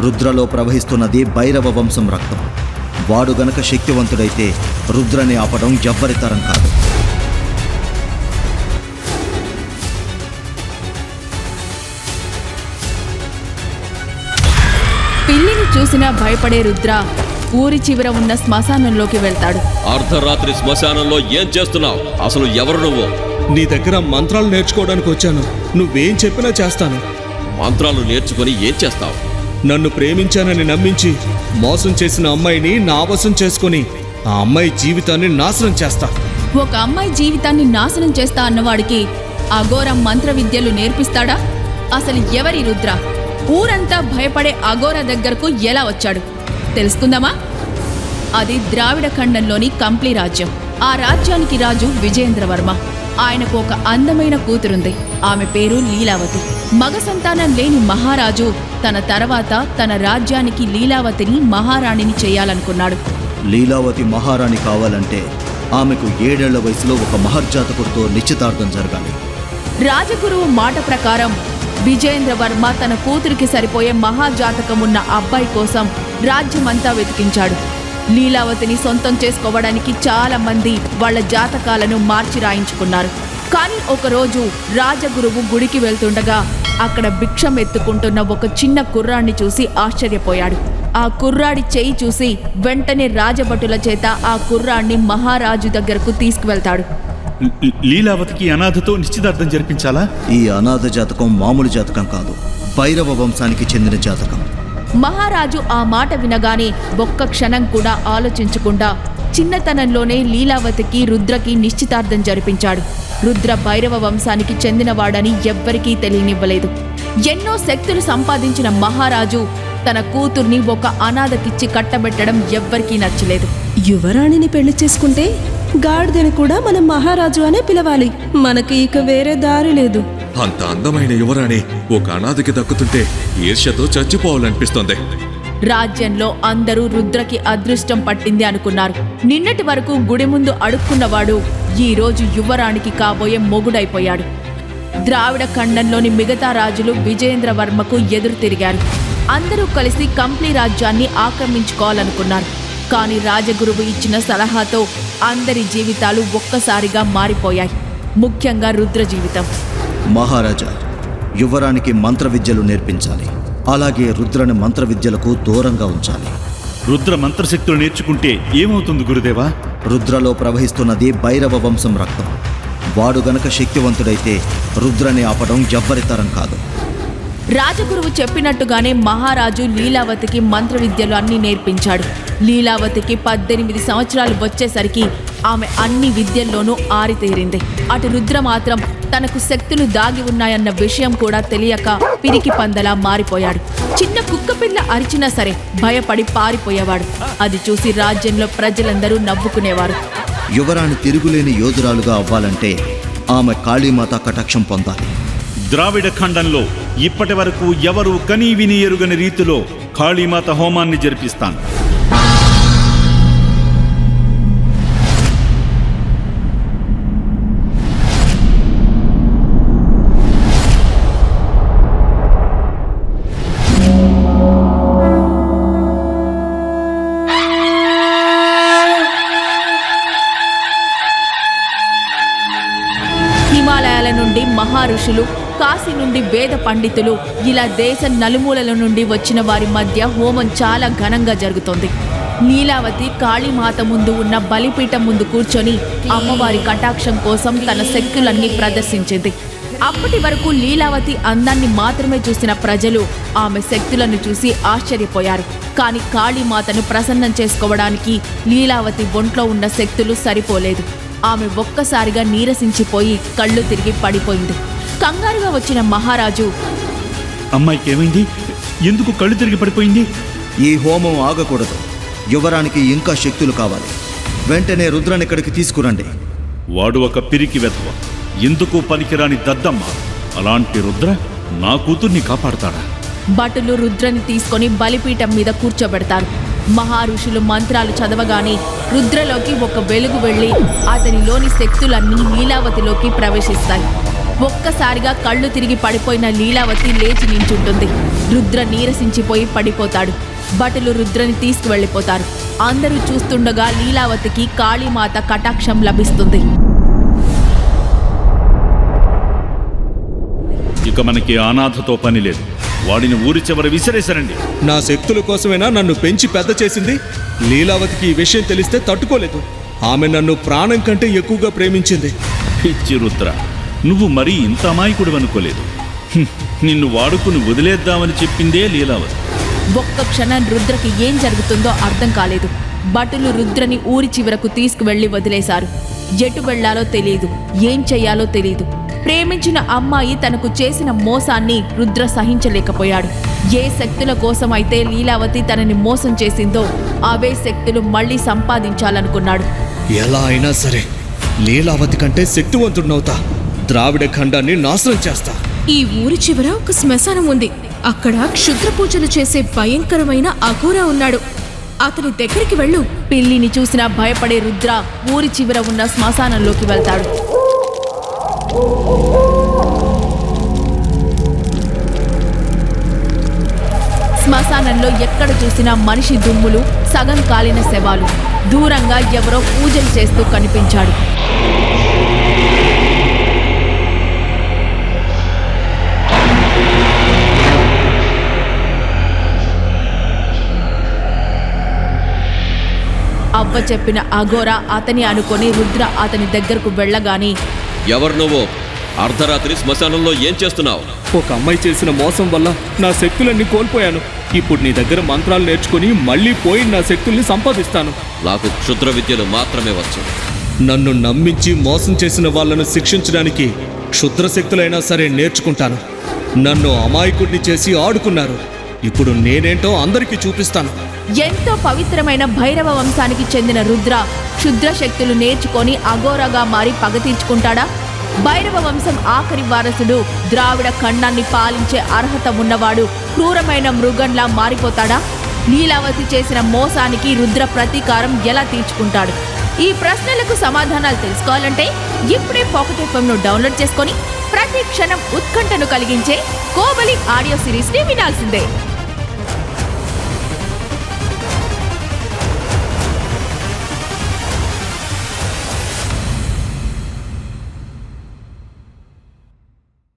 రుద్రలో ప్రవహిస్తున్నది భైరవ వంశం రక్తం. వాడు గనక శక్తివంతుడైతే రుద్రని ఆపడం ఎవ్వరి తరం కాదు. పిల్లిని చూసినా భయపడే రుద్ర ఊరి చివర ఉన్న శ్మశానంలోకి వెళ్తాడు. అర్ధరాత్రి శ్మశానంలో ఏం చేస్తున్నావు? అసలు ఎవరు నువ్వు? నీ దగ్గర మంత్రాలు నేర్చుకోవడానికి వచ్చాను. నువ్వేం చెప్పినా చేస్తాను. మంత్రాలు నేర్చుకుని ఏం చేస్తావు? నన్ను ప్రేమించానని నమ్మించి మోసం చేసిన అమ్మాయిని నావసం చేసుకుని చేసుకొని ఆ అమ్మాయి జీవితాన్ని నాశనం చేస్తా. ఒక అమ్మాయి జీవితాన్ని నాశనం చేస్తా అన్నవాడికి అఘోర మంత్ర విద్యలు నేర్పిస్తాడా? అసలు ఎవరి రుద్ర? ఊరంతా భయపడే అఘోర దగ్గరకు ఎలా వచ్చాడు? తెలుసుకుందామా? అది ద్రావిడ ఖండంలోని కంప్లీ రాజ్యం. ఆ రాజ్యానికి రాజు విజయేంద్రవర్మ. ఆయనకు ఒక అందమైన కూతురుంది. ఆమె పేరు లీలావతి. మగ సంతానం లేని మహారాజు తన తర్వాత తన రాజ్యానికి లీలావతిని మహారాణిని చేయాలనుకున్నాడు. లీలావతి మహారాణి కావాలంటే ఆమెకు ఏడేళ్ళ వయసులో ఒక మహర్జాతకుడితో నిశ్చితార్థం జరగాలి. రాజగురువు మాట ప్రకారం విజయేంద్రవర్మ తన కూతురికి సరిపోయే మహాజాతకం ఉన్న అబ్బాయి కోసం రాజ్యమంతా వెతికించాడు. లీలావతిని సొంతం చేసుకోవడానికి చాలా మంది వాళ్ళ జాతకాలను మార్చి రాయించుకున్నారు. కానీ ఒకరోజు రాజగురువు గుడికి వెళ్తుండగా అక్కడ భిక్షం ఎత్తుకుంటున్న ఒక చిన్న కుర్రాన్ని చూసి ఆశ్చర్యపోయాడు. ఆ కుర్రాడి చేయి చూసి వెంటనే రాజభటుల చేత ఆ కుర్రాన్ని మహారాజు దగ్గరకు తీసుకువెళ్తాడు. లీలావతికి అనాథతో నిశ్చితార్థం జరిపించాలా? ఈ అనాథ జాతకం మామూలు జాతకం కాదు. భైరవ వంశానికి చెందిన జాతకం. మహారాజు ఆ మాట వినగానే ఒక్క క్షణం కూడా ఆలోచించకుండా చిన్నతనంలోనే లీలావతికి రుద్రకి నిశ్చితార్థం జరిపించాడు. రుద్ర భైరవ వంశానికి చెందినవాడని ఎవ్వరికీ తెలియనివ్వలేదు. ఎన్నో శక్తులు సంపాదించిన మహారాజు తన కూతుర్ని ఒక అనాథకిచ్చి కట్టబెట్టడం ఎవ్వరికీ నచ్చలేదు. యువరాణిని పెళ్ళి చేసుకుంటే గాడిదని కూడా మనం మహారాజు అనే పిలవాలి. మనకి ఇక వేరే దారి లేదు. అంత అందమైన యువరాణి ఒక అనాథకి దక్కుతుంటే ఈర్ష్యతో చచ్చిపోవాలనిపిస్తోంది. రాజ్యంలో అందరూ రుద్రకి అదృష్టం పట్టింది అనుకున్నారు. నిన్నటి వరకు గుడి ముందు అడుక్కున్నవాడు ఈ రోజు యువరానికి కాబోయే మొగుడైపోయాడు. ద్రావిడ ఖండంలోని మిగతా రాజులు విజయేంద్రవర్మకు ఎదురు తిరిగారు. అందరూ కలిసి కంప్లీ రాజ్యాన్ని ఆక్రమించుకోవాలనుకున్నారు. కానీ రాజగురువు ఇచ్చిన సలహాతో అందరి జీవితాలు ఒక్కసారిగా మారిపోయాయి. ముఖ్యంగా రుద్ర జీవితం. మహారాజా యువరానికి మంత్ర విద్యలు నేర్పించాలి. అలాగే రుద్రని మంత్ర విద్యలకు దూరంగా ఉంచాలి. రుద్ర మంత్రశక్తులు నేర్చుకుంటే ఏమవుతుంది గురుదేవా? రుద్రలో ప్రవహిస్తున్నది భైరవ వంశం రక్తం. వాడు గనక శక్తివంతుడైతే రుద్రని ఆపడం ఎవ్వరి తరం కాదు. రాజగురువు చెప్పినట్టుగానే మహారాజు లీలావతికి మంత్ర విద్యలు అన్నీ నేర్పించాడు. లీలావతికి పద్దెనిమిది సంవత్సరాలు వచ్చేసరికి ఆమె అన్ని విద్యల్లోనూ ఆరితేరింది. అటు రుద్ర మాత్రం తనకు శక్తులు దాగి ఉన్నాయన్న విషయం కూడా తెలియక పిరికి పందలా మారిపోయాడు. చిన్న కుక్కపిల్ల అరిచినా సరే భయపడి పారిపోయేవాడు. అది చూసి రాజ్యంలో ప్రజలందరూ నవ్వుకునేవారు. యువరాణి తిరుగులేని యోధురాలుగా అవ్వాలంటే ఆమె కాళీమాత కటాక్షం పొందాలి. ద్రావిడ ఖండంలో ఇప్పటి వరకు ఎవరు కనీ విని ఎరుగని రీతిలో కాళీమాత హోమాన్ని జరిపిస్తాను. మహారుషులు కాశీ నుండి వేద పండితులు ఇలా దేశ నలుమూలల నుండి వచ్చిన వారి మధ్య హోమం చాలా ఘనంగా జరుగుతోంది. లీలావతి కాళీమాత ముందు ఉన్న బలిపీఠం ముందు కూర్చొని అమ్మవారి కటాక్షం కోసం తన శక్తులన్నీ ప్రదర్శించింది. అప్పటి వరకు లీలావతి అందాన్ని మాత్రమే చూసిన ప్రజలు ఆమె శక్తులను చూసి ఆశ్చర్యపోయారు. కానీ కాళీమాతను ప్రసన్నం చేసుకోవడానికి లీలావతి ఒంట్లో ఉన్న శక్తులు సరిపోలేదు. ఆమె ఒక్కసారిగా నీరసించిపోయి కళ్ళు తిరిగి పడిపోయింది. కంగారుగా వచ్చిన మహారాజు అమ్మాయికి ఏమైంది ఎందుకు కళ్ళు తిరిగి పడిపోయింది? ఈ హోమం ఆగకూడదు. యువరానికి ఇంకా శక్తులు కావాలి. వెంటనే రుద్రని ఇక్కడికి తీసుకురండి. వాడు ఒక పిరికి వెధవ. ఎందుకు పనికిరాని దద్దమ్మ? అలాంటి రుద్ర నా కూతుర్ని కాపాడతాడా? భటులు రుద్రని తీసుకొని బలిపీఠం మీద కూర్చోబెడతారు. మహారుషులు మంత్రాలు చదవగానే రుద్రలోకి ఒక వెలుగు వెళ్ళి అతనిలోని శక్తులన్నీ లీలావతిలోకి ప్రవేశిస్తాయి. ఒక్కసారిగా కళ్ళు తిరిగి పడిపోయిన లీలావతి లేచి నించుంటుంది. రుద్ర నీరసించిపోయి పడిపోతాడు. భటులు రుద్రని తీసుకువెళ్ళిపోతారు. అందరూ చూస్తుండగా లీలావతికి కాళీమాత కటాక్షం లభిస్తుంది. ఇక మనకి అనాథతో పని లేదు. వాడిని ఊరి చివర విసిరేశారండి నా శక్తుల కోసమేనా నన్ను పెంచి పెద్ద చేసింది? లీలావతికి ఈ విషయం తెలిస్తే తట్టుకోలేదు. ఆమె నన్ను ప్రాణం కంటే ఎక్కువగా ప్రేమించింది. పిచ్చి రుద్ర నువ్వు మరీ ఇంత అమాయకుడు అనుకోలేదు. నిన్ను వాడుకుని వదిలేద్దామని చెప్పిందే లీలావతి. ఒక్క క్షణం రుద్రకి ఏం జరుగుతుందో అర్థం కాలేదు. భటులు రుద్రని ఊరి చివరకు తీసుకువెళ్ళి వదిలేశారు. ఎటు వెళ్ళాలో తెలియదు ఏం చెయ్యాలో తెలియదు ప్రేమించిన అమ్మాయి తనకు చేసిన మోసాన్ని రుద్ర సహించలేకపోయాడు. ఏ శక్తుల కోసమైతే లీలావతి తనని మోసం చేసిందో అవే శక్తులు మళ్ళీ సంపాదించాలనుకున్నాడు. ఎలా అయినా సరే లీలావతి కంటే శక్తివంతుడినవుతా. ద్రావిడ ఖండాన్ని నాశనం చేస్తా. ఈ ఊరి చివర ఒక శ్మశానం ఉంది. అక్కడ క్షుద్ర పూజలు చేసే భయంకరమైన అఘోర ఉన్నాడు. అతని దగ్గరికి వెళ్ళు. పిల్లిని చూసినా భయపడే రుద్ర ఊరి చివర ఉన్న శ్మశానంలోకి వెళ్తాడు. శ్మశానంలో ఎక్కడ చూసినా మనిషి దుమ్ములు సగం కాలిన శవాలు. దూరంగా ఎవరో పూజలు చేస్తూ కనిపించాడు. అవ్వ చెప్పిన అఘోర అతని అనుకొని రుద్ర అతని దగ్గరకు వెళ్ళగానే ఎవరు నువ్వు? అర్ధరాత్రి శ్మశానంలో ఏం చేస్తున్నావు? ఒక అమ్మాయి చేసిన మోసం వల్ల నా శక్తులన్నీ కోల్పోయాను. ఇప్పుడు నీ దగ్గర మంత్రాలు నేర్చుకుని మళ్ళీ పోయి నా శక్తుల్ని సంపాదిస్తాను. నాకు క్షుద్ర విద్యలు మాత్రమే వచ్చు. నన్ను నమ్మించి మోసం చేసిన వాళ్ళను శిక్షించడానికి క్షుద్ర శక్తులైనా సరే నేర్చుకుంటాను. నన్ను అమాయకుడిని చేసి ఆడుకున్నారు. ఇప్పుడు నేనేంటో అందరికీ చూపిస్తాను. ఎంతో పవిత్రమైన భైరవ వంశానికి చెందిన రుద్ర క్షుద్ర శక్తులు నేర్చుకొని అఘోరగా మారి పగ తీర్చుకుంటాడా? భైరవ వంశం ఆఖరి వారసుడు ద్రావిడ ఖండాన్ని పాలించే అర్హత ఉన్నవాడు క్రూరమైన మృగంలా మారిపోతాడా? లీలావతి చేసిన మోసానికి రుద్ర ప్రతీకారం ఎలా తీర్చుకుంటాడు? ఈ ప్రశ్నలకు సమాధానాలు తెలుసుకోవాలంటే ఇప్పుడే పాకెట్ ఎఫ్ఎంను డౌన్లోడ్ చేసుకొని ప్రతి క్షణం ఉత్కంఠను కలిగించే కోబలి ఆడియో సిరీస్ని వినాల్సిందే.